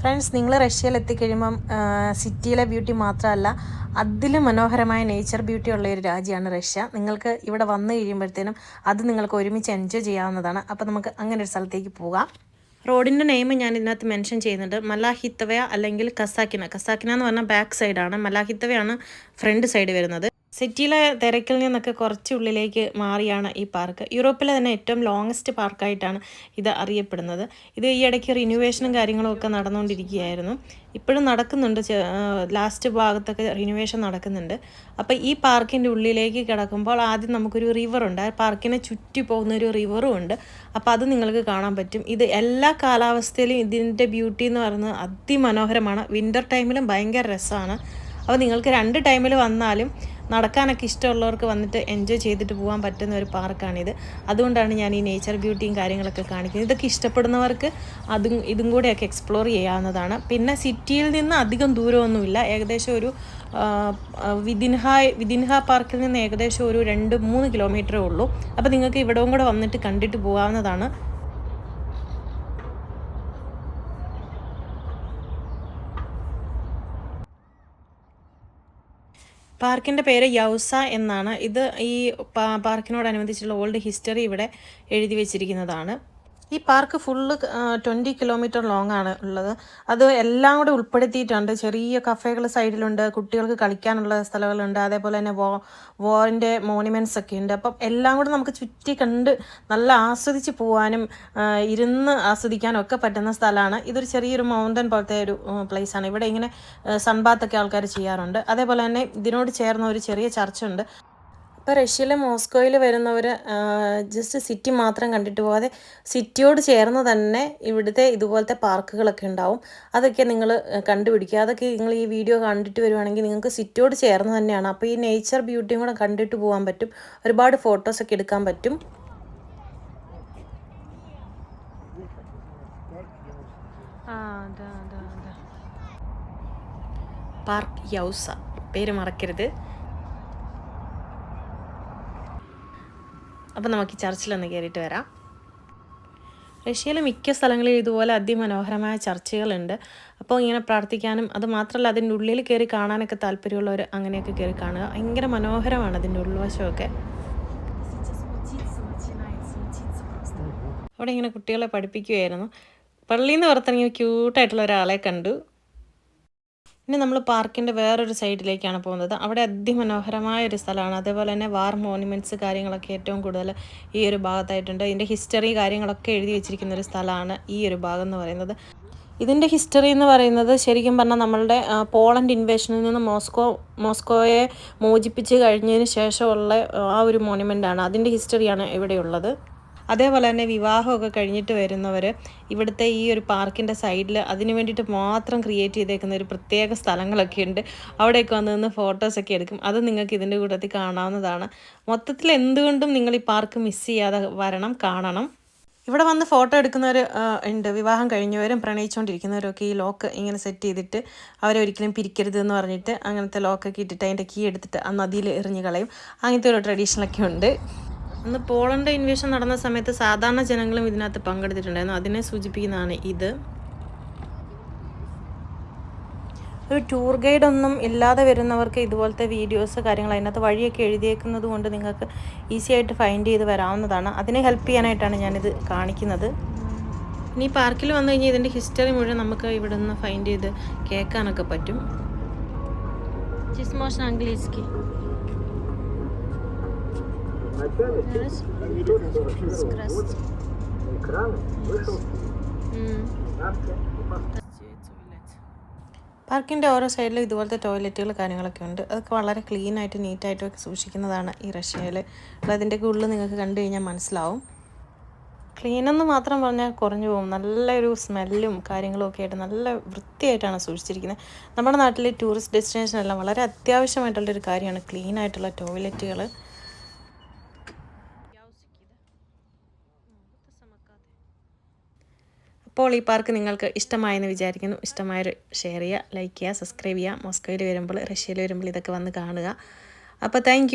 Friends നിങ്ങൾ റഷ്യയിൽ എത്തിക്കഴിയുമ്പം സിറ്റിയിലെ ബ്യൂട്ടി മാത്രമല്ല അതിലും മനോഹരമായ നേച്ചർ ബ്യൂട്ടി ഉള്ള ഒരു രാജ്യമാണ് റഷ്യ. നിങ്ങൾക്ക് ഇവിടെ വന്നു കഴിയുമ്പോഴത്തേനും അത് നിങ്ങൾക്ക് ഒരുമിച്ച് എൻജോയ് ചെയ്യാവുന്നതാണ്. അപ്പോൾ നമുക്ക് അങ്ങനെ ഒരു സ്ഥലത്തേക്ക് പോകാം. റോഡിന്റെ നെയിം ഞാൻ ഇതിനകത്ത് മെൻഷൻ ചെയ്യുന്നുണ്ട്. മലാഹിത്തവയ അല്ലെങ്കിൽ കസാക്കിന. കസാക്കിന എന്ന് പറഞ്ഞാൽ ബാക്ക് സൈഡാണ് മലാഹിത്തവയാണ് ഫ്രണ്ട് സൈഡ് വരുന്നത്. സിറ്റിയിലെ തിരക്കിൽ നിന്നൊക്കെ കുറച്ച് ഉള്ളിലേക്ക് മാറിയാണ് ഈ പാർക്ക്. യൂറോപ്പിലെ തന്നെ ഏറ്റവും ലോങ്ങസ്റ്റ് പാർക്കായിട്ടാണ് ഇത് അറിയപ്പെടുന്നത്. ഇത് ഈ ഇടയ്ക്ക് റിനുവേഷനും കാര്യങ്ങളും ഒക്കെ നടന്നുകൊണ്ടിരിക്കുകയായിരുന്നു. ഇപ്പോഴും നടക്കുന്നുണ്ട്. ലാസ്റ്റ് ഭാഗത്തൊക്കെ റിനുവേഷൻ നടക്കുന്നുണ്ട്. അപ്പോൾ ഈ പാർക്കിന്റെ ഉള്ളിലേക്ക് കിടക്കുമ്പോൾ ആദ്യം നമുക്കൊരു റിവറുണ്ട് ആ പാർക്കിനെ ചുറ്റി പോകുന്ന ഒരു റിവറും ഉണ്ട്. അപ്പോൾ അത് നിങ്ങൾക്ക് കാണാൻ പറ്റും. ഇത് എല്ലാ കാലാവസ്ഥയിലും ഇതിന്റെ ബ്യൂട്ടി എന്ന് പറയുന്നത് അതിമനോഹരമാണ്. വിന്റർ ടൈമിലും ഭയങ്കര രസമാണ്. അപ്പോൾ നിങ്ങൾക്ക് രണ്ട് ടൈമിൽ വന്നാലും നടക്കാനൊക്കെ ഇഷ്ടമുള്ളവർക്ക് വന്നിട്ട് എൻജോയ് ചെയ്തിട്ട് പോകാൻ പറ്റുന്ന ഒരു പാർക്കാണിത്. അതുകൊണ്ടാണ് ഞാൻ ഈ നേച്ചർ ബ്യൂട്ടിയും കാര്യങ്ങളൊക്കെ കാണിക്കുന്നത്. ഇതൊക്കെ ഇഷ്ടപ്പെടുന്നവർക്ക് അതും ഇതും കൂടെയൊക്കെ എക്സ്പ്ലോർ ചെയ്യാവുന്നതാണ്. പിന്നെ സിറ്റിയിൽ നിന്ന് അധികം ദൂരമൊന്നുമില്ല. ഏകദേശം ഒരു വിദിൻഹ വിദിൻഹ പാർക്കിൽ നിന്ന് ഏകദേശം ഒരു രണ്ട് മൂന്ന് കിലോമീറ്ററേ ഉള്ളൂ. അപ്പോൾ നിങ്ങൾക്ക് ഇവിടവും കൂടെ വന്നിട്ട് കണ്ടിട്ട് പോകാവുന്നതാണ് പാർക്കിന്റെ പേര് യൗസ എന്നാണ്. ഇത് ഈ പാർക്കിനോടനുബന്ധിച്ചുള്ള ഓൾഡ് ഹിസ്റ്ററി ഇവിടെ എഴുതി വെച്ചിരിക്കുന്നതാണ്. ഈ park full twenty kilometre long ആണ് ഉള്ളത്. അത് എല്ലാം കൂടെ ഉൾപ്പെടുത്തിയിട്ടുണ്ട്. ചെറിയ കഫേകൾ സൈഡിലുണ്ട് കുട്ടികൾക്ക് കളിക്കാനുള്ള സ്ഥലങ്ങളുണ്ട് അതേപോലെ തന്നെ വോ വോറിന്റെ മോണിമെന്റ്സ് ഒക്കെ ഉണ്ട്. അപ്പം എല്ലാം കൂടെ നമുക്ക് ചുറ്റി കണ്ട് നല്ല ആസ്വദിച്ച് പോകാനും ഇരുന്ന് ആസ്വദിക്കാനും ഒക്കെ പറ്റുന്ന സ്ഥലമാണ്. ഇതൊരു ചെറിയൊരു മൗണ്ടൻ പോലത്തെ ഒരു പ്ലേസ് ആണ്. ഇവിടെ ഇങ്ങനെ സൺബാത്തൊക്കെ ആൾക്കാർ ചെയ്യാറുണ്ട്. അതേപോലെ തന്നെ ഇതിനോട് ചേർന്ന ഒരു ചെറിയ ചർച്ച ഇപ്പോൾ റഷ്യയിലെ മോസ്കോയിൽ വരുന്നവർ ജസ്റ്റ് സിറ്റി മാത്രം കണ്ടിട്ട് പോകാതെ സിറ്റിയോട് ചേർന്ന് തന്നെ ഇവിടുത്തെ ഇതുപോലത്തെ പാർക്കുകളൊക്കെ ഉണ്ടാവും. അതൊക്കെ നിങ്ങൾ കണ്ടുപിടിക്കുക. അതൊക്കെ നിങ്ങൾ ഈ വീഡിയോ കണ്ടിട്ട് വരുവാണെങ്കിൽ നിങ്ങൾക്ക് സിറ്റിയോട് ചേർന്ന് തന്നെയാണ്. അപ്പോൾ ഈ നേച്ചർ ബ്യൂട്ടിയും കൂടെ കണ്ടിട്ട് പോകാൻ പറ്റും. ഒരുപാട് ഫോട്ടോസൊക്കെ എടുക്കാൻ പറ്റും. പാർക്ക് യൗസ. പേര് മറക്കരുത്. അപ്പോൾ നമുക്ക് ചർച്ചിലൊന്ന് കയറിയിട്ട് വരാം. റഷ്യയിലെ മിക്ക സ്ഥലങ്ങളിൽ ഇതുപോലെ അതിമനോഹരമായ ചർച്ചുകളുണ്ട്. അപ്പോൾ ഇങ്ങനെ പ്രാർത്ഥിക്കാനും അത് മാത്രമല്ല അതിന്റെ ഉള്ളിൽ കയറി കാണാനൊക്കെ താല്പര്യമുള്ളവർ അങ്ങനെയൊക്കെ കയറി കാണുക. ഭയങ്കര മനോഹരമാണ് അതിന്റെ ഉൾവശമൊക്കെ. അവിടെ ഇങ്ങനെ കുട്ടികളെ പഠിപ്പിക്കുകയായിരുന്നു പള്ളിയിൽ നിന്ന് പുറത്തിറങ്ങി ക്യൂട്ടായിട്ടുള്ള ഒരാളെ കണ്ടു. ഇനി നമ്മൾ പാർക്കിന്റെ വേറൊരു സൈഡിലേക്കാണ് പോകുന്നത്. അവിടെ അതിമനോഹരമായ ഒരു സ്ഥലമാണ്. അതേപോലെ തന്നെ വാർ മോണുമെന്റ്സ് കാര്യങ്ങളൊക്കെ ഏറ്റവും കൂടുതൽ ഈ ഒരു ഭാഗത്തായിട്ടുണ്ട്. ഇതിന്റെ ഹിസ്റ്ററി കാര്യങ്ങളൊക്കെ എഴുതി വെച്ചിരിക്കുന്ന ഒരു സ്ഥലമാണ് ഈ ഒരു ഭാഗം എന്ന് പറയുന്നത്. ഇതിന്റെ ഹിസ്റ്ററി എന്ന് പറയുന്നത് ശരിക്കും പറഞ്ഞാൽ നമ്മളുടെ പോളണ്ട് ഇൻവേഷനിൽ നിന്ന് മോസ്കോ മോസ്കോയെ മോചിപ്പിച്ച് കഴിഞ്ഞതിന് ശേഷമുള്ള ആ ഒരു മോണുമെന്റാണ് അതിന്റെ ഹിസ്റ്ററിയാണ് ഇവിടെയുള്ളത്. അതേപോലെ തന്നെ വിവാഹമൊക്കെ കഴിഞ്ഞിട്ട് വരുന്നവർ ഇവിടുത്തെ ഈ ഒരു പാർക്കിന്റെ സൈഡിൽ അതിന് വേണ്ടിയിട്ട് മാത്രം ക്രിയേറ്റ് ചെയ്തേക്കുന്ന ഒരു പ്രത്യേക സ്ഥലങ്ങളൊക്കെ ഉണ്ട്. അവിടെയൊക്കെ വന്ന് നിന്ന് ഫോട്ടോസൊക്കെ എടുക്കും. അത് നിങ്ങൾക്ക് ഇതിന്റെ കൂട്ടത്തിൽ കാണാവുന്നതാണ്. മൊത്തത്തിൽ എന്തുകൊണ്ടും നിങ്ങൾ ഈ പാർക്ക് മിസ് ചെയ്യാതെ വരണം കാണണം. ഇവിടെ വന്ന് ഫോട്ടോ എടുക്കുന്നവർ ഉണ്ട്. വിവാഹം കഴിഞ്ഞവരും പ്രണയിച്ചുകൊണ്ടിരിക്കുന്നവരൊക്കെ ഈ ലോക്ക് ഇങ്ങനെ സെറ്റ് ചെയ്തിട്ട് അവരെ ഒരിക്കലും പിരിക്കരുത് എന്ന് പറഞ്ഞിട്ട് അങ്ങനത്തെ ലോക്കൊക്കെ ഇട്ടിട്ട് അതിന്റെ കീ എടുത്തിട്ട് ആ നദിയിൽ എറിഞ്ഞ് കളയും. അങ്ങനത്തെ ഒരു ട്രഡീഷണലൊക്കെ ഉണ്ട്. അന്ന് പോളണ്ട് ഇൻവേഷൻ നടന്ന സമയത്ത് സാധാരണ ജനങ്ങളും ഇതിനകത്ത് പങ്കെടുത്തിട്ടുണ്ടായിരുന്നു. അതിനെ സൂചിപ്പിക്കുന്നതാണ് ഇത്. ഒരു ടൂർ ഗൈഡ് ഒന്നും ഇല്ലാതെ വരുന്നവർക്ക് ഇതുപോലത്തെ വീഡിയോസ് കാര്യങ്ങൾ അതിനകത്ത് വഴിയൊക്കെ എഴുതിയേക്കുന്നത് കൊണ്ട് നിങ്ങൾക്ക് ഈസി ആയിട്ട് ഫൈൻഡ് ചെയ്ത് വരാവുന്നതാണ്. അതിനെ ഹെൽപ്പ് ചെയ്യാനായിട്ടാണ് ഞാനിത് കാണിക്കുന്നത്. ഇനി പാർക്കിൽ വന്നു കഴിഞ്ഞാൽ ഇതിന്റെ ഹിസ്റ്ററി മുഴുവൻ നമുക്ക് ഇവിടെ നിന്ന് ഫൈൻഡ് ചെയ്ത് കേൾക്കാനൊക്കെ പറ്റും. ജിസ്മോഷൻ അംഗ്ലീസ്കി പാർക്കിന്റെ ഓരോ സൈഡിലും ഇതുപോലത്തെ ടോയ്ലറ്റുകൾ കാര്യങ്ങളൊക്കെ ഉണ്ട്. അതൊക്കെ വളരെ ക്ലീൻ ആയിട്ട് നീറ്റായിട്ടും ഒക്കെ സൂക്ഷിക്കുന്നതാണ് ഈ റഷ്യയിൽ. അതിന്റെയൊക്കെ ഉള്ളിൽ നിങ്ങൾക്ക് കണ്ടു കഴിഞ്ഞാൽ മനസ്സിലാവും. ക്ലീനെന്ന് മാത്രം പറഞ്ഞാൽ കുറഞ്ഞു പോകും. നല്ലൊരു സ്മെല്ലും കാര്യങ്ങളും ഒക്കെ ആയിട്ട് നല്ല വൃത്തിയായിട്ടാണ് സൂക്ഷിച്ചിരിക്കുന്നത്. നമ്മുടെ നാട്ടിലെ ടൂറിസ്റ്റ് ഡെസ്റ്റിനേഷനെല്ലാം വളരെ അത്യാവശ്യമായിട്ടുള്ളൊരു കാര്യമാണ് ക്ലീൻ ആയിട്ടുള്ള ടോയ്ലറ്റുകൾ അപ്പോൾ ഈ പാർക്ക് നിങ്ങൾക്ക് ഇഷ്ടമായെന്ന് വിചാരിക്കുന്നു. ഇഷ്ടമായൊരു ഷെയർ ചെയ്യുക ലൈക്ക് ചെയ്യുക സബ്സ്ക്രൈബ് ചെയ്യുക. മോസ്കോയിൽ വരുമ്പോൾ റഷ്യയിൽ വരുമ്പോൾ ഇതൊക്കെ വന്ന് കാണുക. അപ്പോൾ താങ്ക്